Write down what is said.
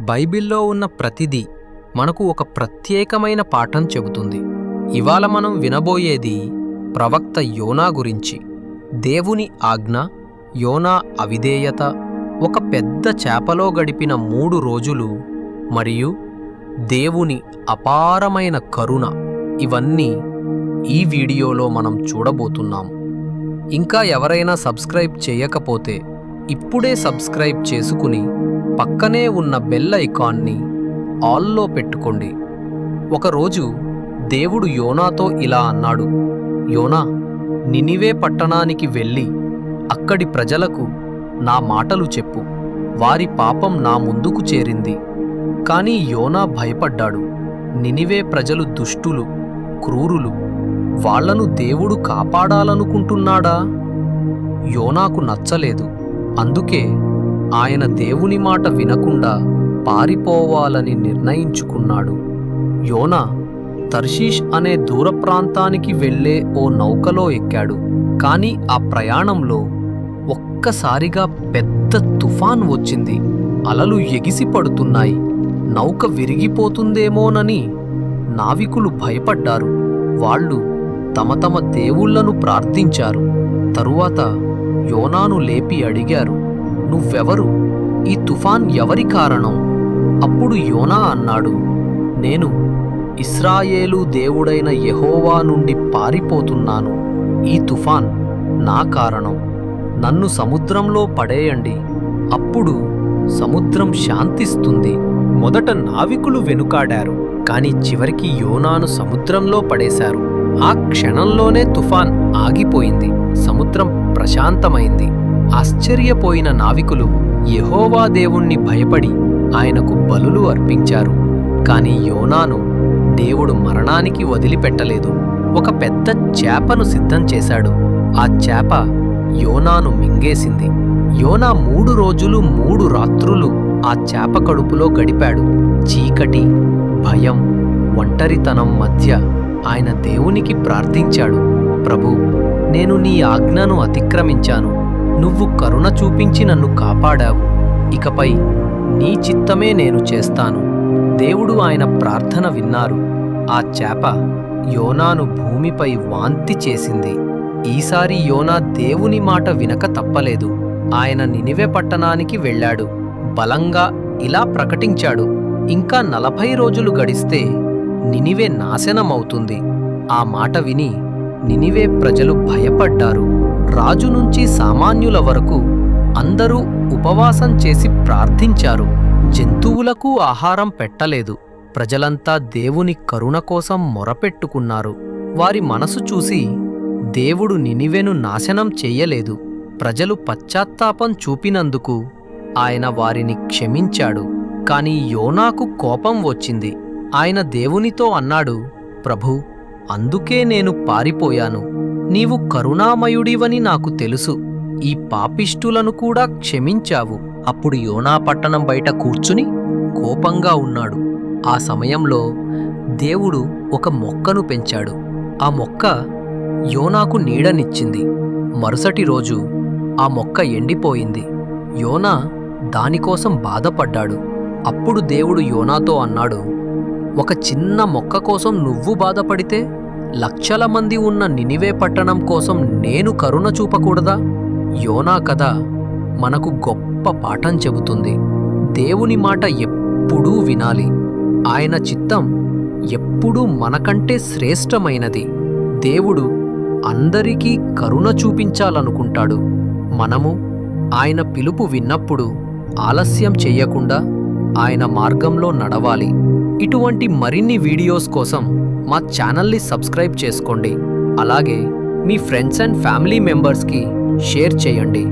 బైబిల్లో ఉన్న ప్రతిదీ మనకు ఒక ప్రత్యేకమైన పాఠం చెబుతుంది. ఇవాళ మనం వినబోయేది ప్రవక్త యోనా గురించి. దేవుని ఆజ్ఞ యోనా అవిధేయత ఒక పెద్ద చేపలో గడిపిన మూడు రోజులు మరియు దేవుని అపారమైన కరుణ ఇవన్నీ ఈ వీడియోలో మనం చూడబోతున్నాం. ఇంకా ఎవరైనా సబ్స్క్రైబ్ చేయకపోతే ఇప్పుడే సబ్స్క్రైబ్ చేసుకుని పక్కనే ఉన్న బెల్ ఐకాన్ని ఆల్లో పెట్టుకోండి. ఒకరోజు దేవుడు యోనాతో ఇలా అన్నాడు యోనా నినివే పట్టణానికి వెళ్ళి అక్కడి ప్రజలకు నా మాటలు చెప్పు. వారి పాపం నా ముందుకు చేరింది కాని యోనా భయపడ్డాడు. నినివే ప్రజలు దుష్టులు క్రూరులు వాళ్ళను దేవుడు కాపాడాలనుకుంటున్నాడా? యోనాకు నచ్చలేదు. అందుకే ఆయన దేవుని మాట వినకుండా పారిపోవాలని నిర్ణయించుకున్నాడు. యోనా తర్షీష్ అనే దూర ప్రాంతానికి వెళ్ళే ఓ నౌకలో ఎక్కాడు. కాని ఆ ప్రయాణంలో ఒక్కసారిగా పెద్ద తుఫాన్ వచ్చింది. అలలు ఎగిసి పడుతున్నాయి. నౌక విరిగిపోతుందేమోనని నావికులు భయపడ్డారు. వాళ్ళు తమ తమ దేవుళ్ళను ప్రార్థించారు. తరువాత యోనాను లేపి అడిగారు నువ్వెవరు? ఈ తుఫాన్ ఎవరి కారణం? అప్పుడు యోనా అన్నాడు నేను ఇస్రాయేలు దేవుడైన యెహోవా నుండి పారిపోతున్నాను. ఈ తుఫాన్ నా కారణం. నన్ను సముద్రంలో పడేయండి. అప్పుడు సముద్రం శాంతిస్తుంది. మొదట నావికులు వెనుకాడారు కాని చివరికి యోనాను సముద్రంలో పడేశారు. ఆ క్షణంలోనే తుఫాన్ ఆగిపోయింది. సముద్రం ప్రశాంతమైంది. ఆశ్చర్యపోయిన నావికులు యహోవా దేవుణ్ణి భయపడి ఆయనకు బలులు అర్పించారు. కాని యోనాను దేవుడు మరణానికి వదిలిపెట్టలేదు. ఒక పెద్ద చేపను సిద్ధం చేశాడు. ఆ చేప యోనాను మింగేసింది. యోనా మూడు రోజులు మూడు రాత్రులు ఆ చేప కడుపులో గడిపాడు. చీకటి భయం ఒంటరితనం మధ్య ఆయన దేవునికి ప్రార్థించాడు. ప్రభు నేను నీ ఆజ్ఞను అతిక్రమించాను. నువ్వు కరుణ చూపించి నన్ను కాపాడావు. ఇకపై నీ చిత్తమే నేను చేస్తాను. దేవుడు ఆయన ప్రార్థన విన్నారు. ఆ చేప యోనాను భూమిపై వాంతి చేసింది. ఈసారి యోనా దేవుని మాట వినక తప్పలేదు. ఆయన నినివే పట్టణానికి వెళ్ళాడు. బలంగా ఇలా ప్రకటించాడు. ఇంకా నలభై రోజులు గడిస్తే నినివే నాశనమవుతుంది. ఆ మాట విని నినివే ప్రజలు భయపడ్డారు. రాజు నుంచి సామాన్యుల వరకు అందరూ ఉపవాసం చేసి ప్రార్థించారు. జంతువులకు ఆహారం పెట్టలేదు. ప్రజలంతా దేవుని కరుణ కోసం మొరపెట్టుకున్నారు. వారి మనసు చూసి దేవుడు నినివెను నాశనం చెయ్యలేదు ప్రజలు పశ్చాత్తాపం చూపినందుకు ఆయన వారిని క్షమించాడు. కాని యోనాకు కోపం వచ్చింది. ఆయన దేవునితో అన్నాడు ప్రభూ అందుకే నేను పారిపోయాను. నీవు కరుణామయుడివని నాకు తెలుసు. ఈ పాపిష్టులను కూడా క్షమించావు. అప్పుడు యోనా పట్టణం బయట కూర్చుని కోపంగా ఉన్నాడు. ఆ సమయంలో దేవుడు ఒక మొక్కను పెంచాడు. ఆ మొక్క యోనాకు నీడనిచ్చింది. మరుసటి రోజు ఆ మొక్క ఎండిపోయింది. యోనా దానికోసం బాధపడ్డాడు. అప్పుడు దేవుడు యోనాతో అన్నాడు ఒక చిన్న మొక్క కోసం నువ్వు బాధపడితే లక్షల మంది ఉన్న నినివే పట్టణం కోసం నేను కరుణ చూపకూడదా? యోనా కథ మనకు గొప్ప పాఠం చెబుతుంది. దేవుని మాట ఎప్పుడూ వినాలి. ఆయన చిత్తం ఎప్పుడూ మనకంటే శ్రేష్టమైనది. దేవుడు అందరికీ కరుణ చూపించాలనుకుంటాడు. మనము ఆయన పిలుపు విన్నప్పుడు ఆలస్యం చెయ్యకుండా ఆయన మార్గంలో నడవాలి. ఇటువంటి మరిన్ని వీడియోస్ కోసం మా ఛానల్ని సబ్స్క్రైబ్ చేసుకోండి. అలాగే మీ ఫ్రెండ్స్ అండ్ ఫ్యామిలీ మెంబర్స్కి షేర్ చేయండి.